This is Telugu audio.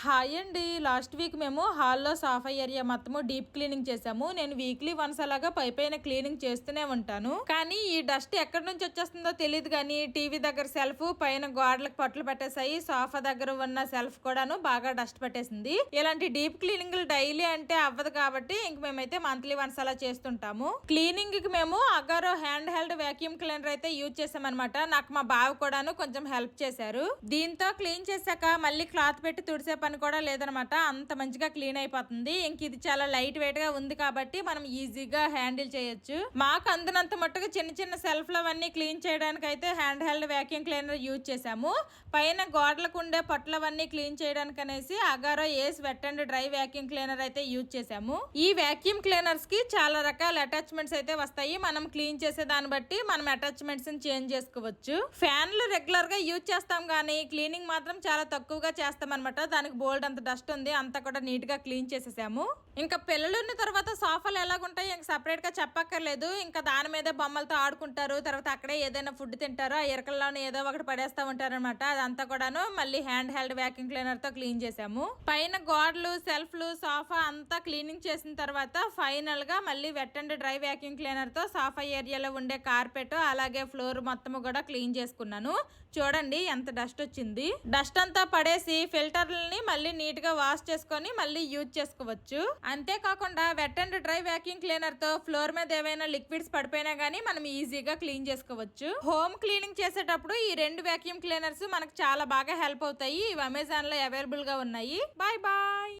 హాయ్ అండి. లాస్ట్ వీక్ మేము హాల్లో సాఫా ఏరియా మొత్తము డీప్ క్లీనింగ్ చేసాము. నేను వీక్లీ వన్స్ అలాగా పై పైన క్లీనింగ్ చేస్తూనే ఉంటాను. కానీ ఈ డస్ట్ ఎక్కడి నుంచి వచ్చేస్తుందో తెలియదు కానీ టీవీ దగ్గర సెల్ఫ్ పైన గోడలకు పట్లు పెట్టేసాయి సోఫా దగ్గర ఉన్న సెల్ఫ్ కూడాను బాగా డస్ట్ పెట్టేసింది. ఇలాంటి డీప్ క్లీనింగ్ డైలీ అంటే అవ్వదు కాబట్టి ఇంక మేమైతే మంత్లీ వన్స్ అలా చేస్తుంటాము. క్లీనింగ్కి మేము Agaro hand held vacuum cleaner అయితే యూజ్ చేసామన్నమాట. నాకు మా బావ కూడాను కొంచెం హెల్ప్ చేశారు. దీంతో క్లీన్ చేశాక మళ్ళీ క్లాత్ పెట్టి తుడిసే పని కూడా లేదనమాట. అంత మంచిగా క్లీన్ అయిపోతుంది. ఇంక ఇది చాలా లైట్ వెయిట్గా ఉంది కాబట్టి మనం ఈజీగా హ్యాండిల్ చేయొచ్చు. మాకు అందినంత మట్టుకు చిన్న చిన్న సెల్ఫ్ అవన్నీ క్లీన్ చేయడానికి అయితే hand held vacuum cleaner use చేసాము పైన గోడలకు ఉండే పట్లవన్నీ క్లీన్ చేయడానికి అనేసి Agaro ace wet and dry vacuum cleaner అయితే యూజ్ చేసాము ఈ వ్యాక్యూమ్ క్లీనర్స్కి చాలా రకాల అటాచ్మెంట్స్ అయితే వస్తాయి. మనం క్లీన్ చేసే దాన్ని బట్టి మనం అటాచ్మెంట్స్ చేంజ్ చేసుకోవచ్చు. ఫ్యాన్లు రెగ్యులర్గా యూజ్ చేస్తాం కానీ క్లీనింగ్ మాత్రం చాలా తక్కువగా చేస్తాం అనమాట దానికి బోల్డ్ అంత డస్ట్ ఉంది అంతా కూడా నీట్గా క్లీన్ చేసేసాము. ఇంకా పిల్లలు ఉన్న తర్వాత సోఫాలు ఎలాగుంటాయి ఇంకా సపరేట్గా చెప్పక్కర్లేదు. ఇంకా దాని మీదే బొమ్మలతో ఆడుకుంటారు. తర్వాత అక్కడే ఏదైనా ఫుడ్ తింటారు ఆ ఇరకల్లోనే ఏదో ఒకటి పడేస్తా ఉంటారు అనమాట అదంతా కూడాను మళ్ళీ హ్యాండ్ హెల్డ్ వ్యాక్యూమ్ క్లీనర్తో క్లీన్ చేసాము. పైన గోడలు సెల్ఫ్లు సోఫా అంతా క్లీనింగ్ చేసిన తర్వాత ఫైనల్గా మళ్ళీ వెట్ అండ్ డ్రై వ్యాక్యూమ్ క్లీనర్తో సోఫా ఏరియాలో ఉండే కార్పెట్ అలాగే ఫ్లోర్ మొత్తం కూడా క్లీన్ చేసుకున్నాను. చూడండి ఎంత డస్ట్ వచ్చింది. డస్ట్ అంతా పడేసి ఫిల్టర్లని మళ్ళీ నీట్గా వాష్ చేసుకొని మళ్ళీ యూజ్ చేసుకోవచ్చు. అంతేకాకుండా వెట్ అండ్ డ్రై వ్యాక్యూమ్ క్లీనర్తో ఫ్లోర్ మీద ఏవైనా లిక్విడ్స్ పడిపోయినా గానీ మనం ఈజీగా క్లీన్ చేసుకోవచ్చు. హోమ్ క్లీనింగ్ చేసేటప్పుడు ఈ రెండు వ్యాక్యూమ్ క్లీనర్స్ మనకు చాలా బాగా హెల్ప్ అవుతాయి. ఇవి అమెజాన్లో అవైలబుల్గా ఉన్నాయి. Bye bye